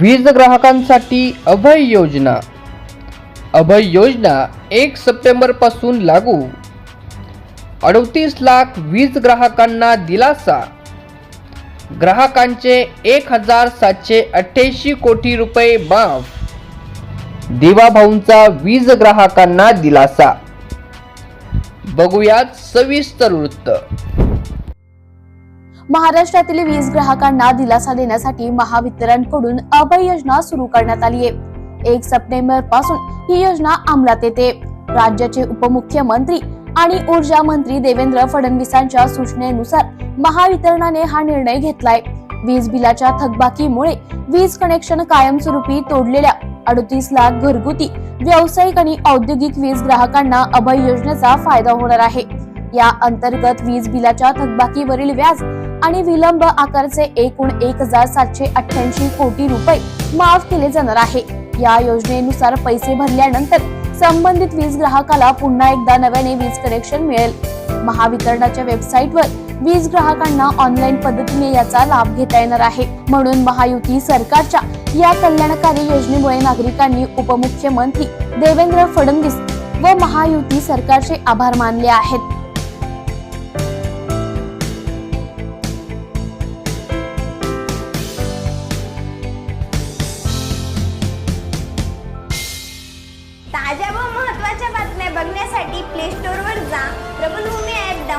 वीज ग्राहकांसाठी अभय योजना. अभय योजना एक सप्टेंबरपासून लागू. अडतीस लाख वीज ग्राहकांना दिलासा. ग्राहकांचे एक हजार सातशे अठ्ठ्याऐंशी कोटी रुपये माफ. दिवाभाऊंचा वीज ग्राहकांना दिलासा. बघूयात सविस्तर वृत्त. महाराष्ट्रातील वीज ग्राहकांना दिलासा देण्यासाठी महावितरणकडून अभय योजना सुरू करण्यात आली आहे एक सप्टेंबरपासून ही योजना अंमलात येते. राज्याचे उपमुख्यमंत्री आणि ऊर्जा मंत्री देवेंद्र फडणवीसांच्या सूचनेनुसार महावितरणाने हा निर्णय घेतलाय. वीज बिलाच्या थकबाकीमुळे वीज कनेक्शन कायमस्वरूपी तोडलेल्या अडतीस लाख घरगुती व्यावसायिक आणि औद्योगिक वीज ग्राहकांना अभय योजनेचा फायदा होणार आहे. या अंतर्गत वीज बिलाच्या थकबाकीवरील व्याज आणि विलंब आकारचे एकूण एक हजार सातशे अठ्ठ्याऐंशी कोटी रुपये माफ केले जाणार आहे. या योजनेनुसार पैसे भरल्यानंतर संबंधित वीज ग्राहकाला पुन्हा एकदा नव्याने वीज कनेक्शन मिळेल. महावितरणाच्या वेबसाईटवर वीज ग्राहकांना ऑनलाईन पद्धतीने याचा लाभ घेता येणार आहे. म्हणून महायुती सरकारच्या या कल्याणकारी योजनेमुळे नागरिकांनी उपमुख्यमंत्री देवेंद्र फडणवीस व महायुती सरकारचे आभार मानले आहेत.